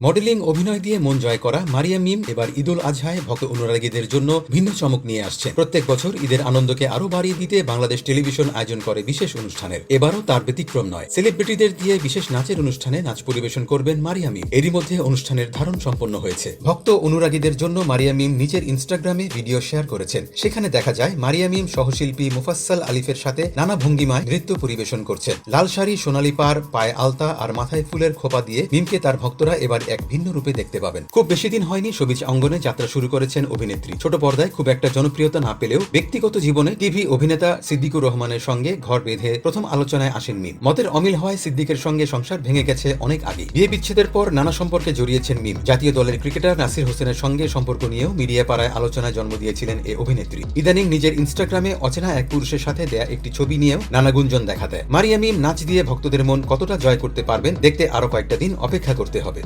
Modelling অভিনয় দিয়ে মন জয় করা মারিয়া মিম এবার ঈদুল আজহায় ভক্ত অনুরাগীদের জন্য ভিন্ন চমক নিয়ে আসছেন। প্রত্যেক বছর ঈদের আনন্দকে আরও বাড়িয়ে দিতে বাংলাদেশ টেলিভিশন আয়োজন করে বিশেষ অনুষ্ঠানের। এবারও তার ব্যতিক্রম নয়। সেলিব্রিটিদের দিয়ে বিশেষ নাচের অনুষ্ঠানে নাচ পরিবেশন করবেন মারিয়া মিম। এরই মধ্যে অনুষ্ঠানের ধারণ সম্পন্ন হয়েছে। ভক্ত অনুরাগীদের জন্য মারিয়া মিম নিজের ইনস্টাগ্রামে ভিডিও শেয়ার করেছেন। সেখানে দেখা যায়, মারিয়া মিম সহশিল্পী মুফাসসাল আলিফের সাথে নানা ভঙ্গিমায় নৃত্য পরিবেশন করছেন। লাল শাড়ি, সোনালী পার, পায়ে আলতা আর মাথায় ফুলের খোপা দিয়ে মিমকে তার ভক্তরা এবার এক ভিন্ন রূপে দেখতে পাবেন। খুব বেশি দিন হয়নি সবিজ অঙ্গনে যাত্রা শুরু করেছেন অভিনেত্রী। ছোট পর্দায় খুব একটা জনপ্রিয়তা না পেলেও ব্যক্তিগত জীবনে টিভি অভিনেতা সিদ্দিকুর রহমানের সঙ্গে ঘর বেঁধে প্রথম আলোচনায় আসেন মিম। মতের অমিল হওয়ায় সিদ্দিকের সঙ্গে সংসার ভেঙে গেছে অনেক আগে। বিয়ে বিচ্ছেদের পর নানা সম্পর্কে জড়িয়েছেন মিম। জাতীয় দলের ক্রিকেটার নাসির হোসেনের সঙ্গে সম্পর্ক নিয়েও মিডিয়া পাড়ায় আলোচনায় জন্ম দিয়েছিলেন এ অভিনেত্রী। ইদানিং নিজের ইনস্টাগ্রামে অচেনা এক পুরুষের সাথে দেয়া একটি ছবি নিয়েও নানা গুঞ্জন দেখা দেয়। মারিয়া মিম নাচ দিয়ে ভক্তদের মন কতটা জয় করতে পারবেন দেখতে আরও কয়েকটা দিন অপেক্ষা করতে হবে।